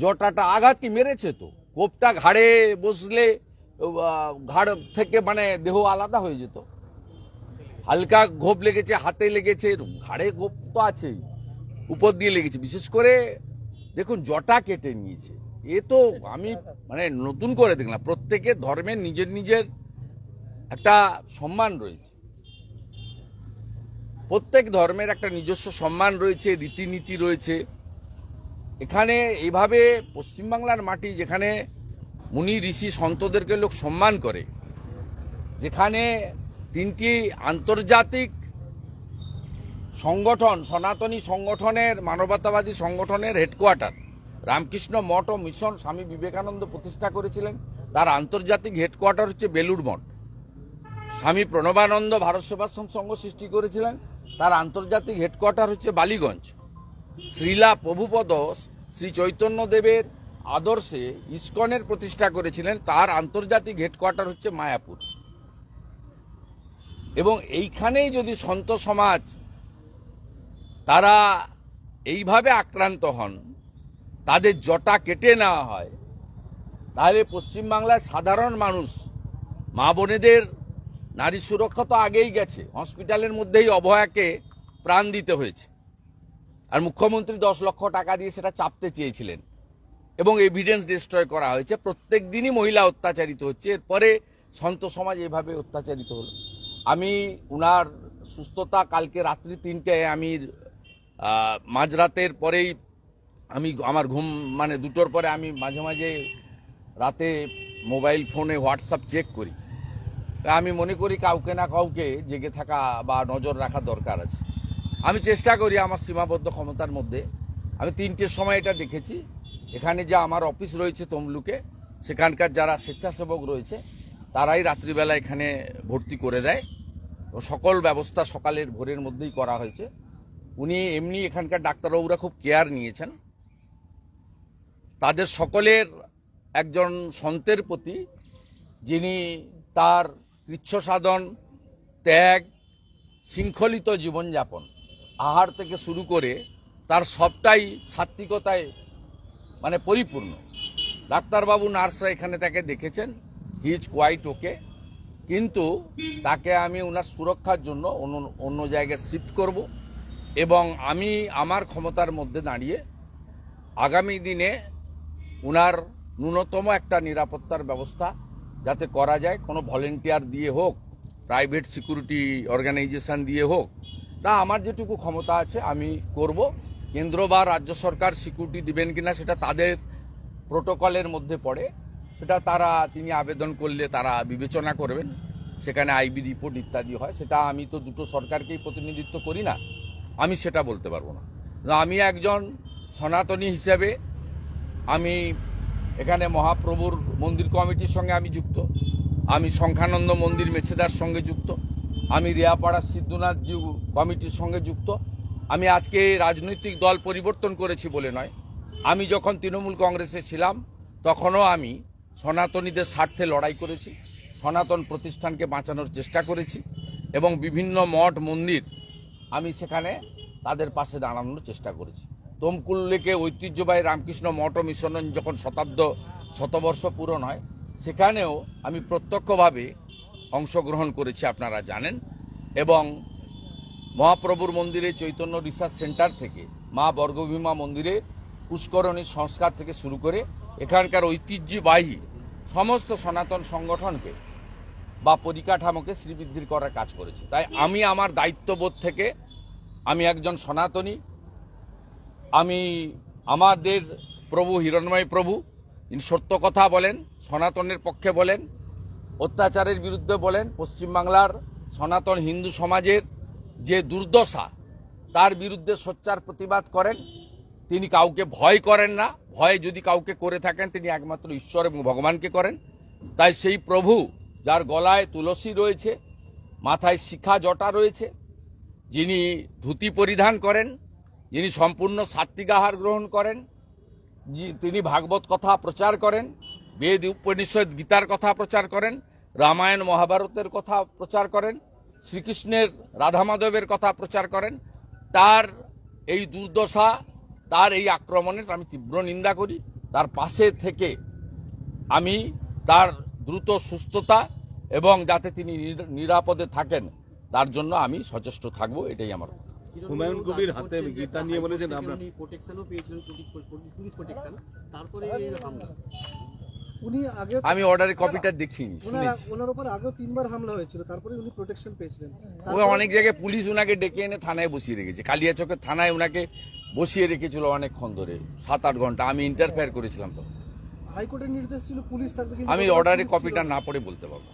জটাটা আঘাত কি মেরেছে তো? কোপটা ঘাড়ে বসলে ঘাড় থেকে মানে দেহ আলাদা হয়ে যেত। হালকা ঘোপ লেগেছে, হাতে লেগেছে ঘাড়ে ঘোপ তো আছেই। উপর দিয়ে লেগেছে। বিশেষ করে দেখুন, জটা কেটে নিয়েছে। এ তো আমি মানে নতুন করে দেখলাম। প্রত্যেকে ধর্মের নিজের নিজের একটা সম্মান রয়েছে। প্রত্যেক ধর্মের একটা নিজস্ব সম্মান রয়েছে, রীতিনীতি রয়েছে। এখানে এইভাবে পশ্চিমবাংলার মাটি যেখানে মুনি ঋষি সন্তদেরকে লোক সম্মান করে, যেখানে তিনটি আন্তর্জাতিক সংগঠন, সনাতনী সংগঠনের, মানবতাবাদী সংগঠনের হেডকোয়ার্টার রামকৃষ্ণ মঠ ও মিশন স্বামী বিবেকানন্দ প্রতিষ্ঠা করেছিলেন। তার আন্তর্জাতিক হেডকোয়ার্টার হচ্ছে বেলুড় মঠ। স্বামী প্রণবানন্দ ভারত সেবাশ্রম সংঘ সৃষ্টি করেছিলেন। তার আন্তর্জাতিক হেডকোয়ার্টার হচ্ছে বালিগঞ্জ। শ্রীলা প্রভুপদ শ্রী চৈতন্য দেবের আদর্শে ইস্কনের প্রতিষ্ঠা করেছিলেন। তার আন্তর্জাতিক হেডকোয়ার্টার হচ্ছে মায়াপুর। এবং এইখানেই যদি সন্ত সমাজ তারা এইভাবে আক্রান্ত হন, তাদের জটা কেটে নেওয়া হয়, তাহলে পশ্চিমবাংলার সাধারণ মানুষ, মা বোনেদের নারী সুরক্ষা তো আগেই গেছে। হসপিটালের মধ্যেই অভয়াকে প্রাণ দিতে হয়েছে। আর মুখ্যমন্ত্রী দশ লক্ষ টাকা দিয়ে সেটা চাপতে চেয়েছিলেন। এবং এভিডেন্স ডিস্ট্রয় করা হয়েছে। প্রত্যেক দিনই মহিলা অত্যাচারিত হচ্ছে। এরপরে সন্ত সমাজ এভাবে অত্যাচারিত হলো। আমি উনার সুস্থতা কালকে রাত্রি তিনটায় আমি মাঝরাতের পরেই আমি আমার ঘুম মানে দুটোর পরে আমি মাঝে মাঝে রাতে মোবাইল ফোনে হোয়াটসঅ্যাপ চেক করি। আমি মনে করি কাউকে না কাউকে জেগে থাকা বা নজর রাখা দরকার আছে। আমি চেষ্টা করি আমার সীমাবদ্ধ ক্ষমতার মধ্যে। আমি তিনটের সময় এটা দেখেছি। এখানে যে আমার অফিস রয়েছে তমলুকে, সেখানকার যারা স্বেচ্ছাসেবক রয়েছে, তারাই রাত্রিবেলা এখানে ভর্তি করে দেয়। ও সকল ব্যবস্থা সকালের ভোরের মধ্যেই করা হয়েছে। উনি এমনি এখানকার ডাক্তারবাবুরা খুব কেয়ার নিয়েছেন। তাদের সকলের একজন সন্তের প্রতি, যিনি তার কৃচ্ছ সাধন ত্যাগ, শৃঙ্খলিত জীবনযাপন আহার থেকে শুরু করে তার সবটাই সাত্বিকতায় মানে পরিপূর্ণ। ডাক্তারবাবু, নার্সরা এখানে তাকে দেখেছেন। He is quite okay. কিন্তু তাকে আমি ওনার সুরক্ষার জন্য অন্য অন্য জায়গায় শিফট করব এবং আমি আমার ক্ষমতার মধ্যে দাঁড়িয়ে আগামী দিনে ওনার ন্যূনতম একটা নিরাপত্তার ব্যবস্থা যাতে করা যায়, কোনো ভলেন্টিয়ার দিয়ে হোক, প্রাইভেট সিকিউরিটি অর্গানাইজেশন দিয়ে হোক তা আমার যেটুকু ক্ষমতা আছে, আমি করব। কেন্দ্র বা রাজ্য সরকার সিকিউরিটি দিবেন কিনা সেটা তাদের প্রোটোকলের মধ্যে পড়ে। সেটা তারা, তিনি আবেদন করলে তারা বিবেচনা করবেন। সেখানে আইবি রিপোর্ট ইত্যাদি হয়। সেটা আমি তো দুটো সরকারকেই প্রতিনিধিত্ব করি না। আমি সেটা বলতে পারব না। আমি একজন সনাতনী হিসেবে আমি এখানে মহাপ্রভুর মন্দির কমিটির সঙ্গে আমি যুক্ত। আমি সংখ্যানন্দ মন্দির মেছেদার সঙ্গে যুক্ত। আমি রিয়াপাড়া সিদ্ধনাথ জিউ কমিটির সঙ্গে যুক্ত। আমি আজকে রাজনৈতিক দল পরিবর্তন করেছি বলে নয়। আমি যখন তৃণমূল কংগ্রেসে ছিলাম, তখনও আমি সনাতনীদের স্বার্থে লড়াই করেছি, সনাতন প্রতিষ্ঠানকে বাঁচানোর চেষ্টা করেছি এবং বিভিন্ন মঠ, মন্দির আমি সেখানে তাদের পাশে দাঁড়ানোর চেষ্টা করেছি। তমকুল লেকে ঐতিহ্যবাহী রামকৃষ্ণ মঠ মিশন যখন শতাব্দ, শতবর্ষ পূরণ হয়, সেখানেও আমি প্রত্যক্ষভাবে অংশগ্রহণ করেছি আপনারা জানেন। এবং মহাপ্রভুর মন্দিরে চৈতন্য রিসার্চ সেন্টার থেকে, মা বর্গভীমা মন্দিরে পুষ্করণী সংস্কার থেকে শুরু করে এখানকার ঐতিহ্যবাহী সমস্ত সনাতন সংগঠনকে বা পরিকাঠামোকে শ্রীবৃদ্ধির করার কাজ করেছি। তাই আমি আমার দায়িত্ববোধ থেকে আমি একজন সনাতনী, আমি আমাদের প্রভু হিরণময় প্রভু, তিনি সত্য কথা বলেন, সনাতনের পক্ষে বলেন অত্যাচারের বিরুদ্ধে বলেন পশ্চিমবাংলার সনাতন হিন্দু সমাজের যে দুর্দশা, তার বিরুদ্ধে সোচ্চার প্রতিবাদ করেন। তিনি কাউকে ভয় করেন না। ভয় যদি কাউকে করে থাকেন, তিনি একমাত্র ঈশ্বর এবং ভগবানকে করেন। তাই সেই প্রভু, যার গলায় তুলসী রয়েছে, মাথায় শিখা জটা রয়েছে, যিনি ধুতি পরিধান করেন, যিনি সম্পূর্ণ সাত্বিক আহার গ্রহণ করেন তিনি ভাগবত কথা প্রচার করেন বেদ উপনিষদ গীতার কথা প্রচার করেন রামায়ণ মহাভারতের কথা প্রচার করেন শ্রীকৃষ্ণের রাধা মাধবের কথা প্রচার করেন। তার এই দুর্দশা তার এই আক্রমণের আমি তীব্র নিন্দা করি। তার পাশে থেকে আমি তার দ্রুত সুস্থতা এবং যাতে তিনি নিরাপদে থাকেন তার জন্য আমি সচেষ্ট থাকব এটাই আমার হুমায়ুন কবির হাতে গীতা নিয়ে বলেছেন আমরা উনি আগে আমি অর্ডারের কপিটা দেখিনি ওনার শুনেছি। ওনার উপর আগেও তিনবার হামলা হয়েছিল তারপরে উনি প্রোটেকশন পেয়েছিলেন। ও অনেক জায়গায় পুলিশ ওনাকে ডেকে এনে থানায় বসিয়ে রেখেছে। কালিয়াচকের থানায় ওনাকে বসিয়ে রেখেছিল অনেকক্ষণ ধরে সাত আট ঘণ্টা। আমি ইন্টারফেয়ার করেছিলাম তো হাইকোর্টের নির্দেশ ছিল পুলিশ থাকবে আমি অর্ডারের কপিটা। না। পড়ে বলতে পারব।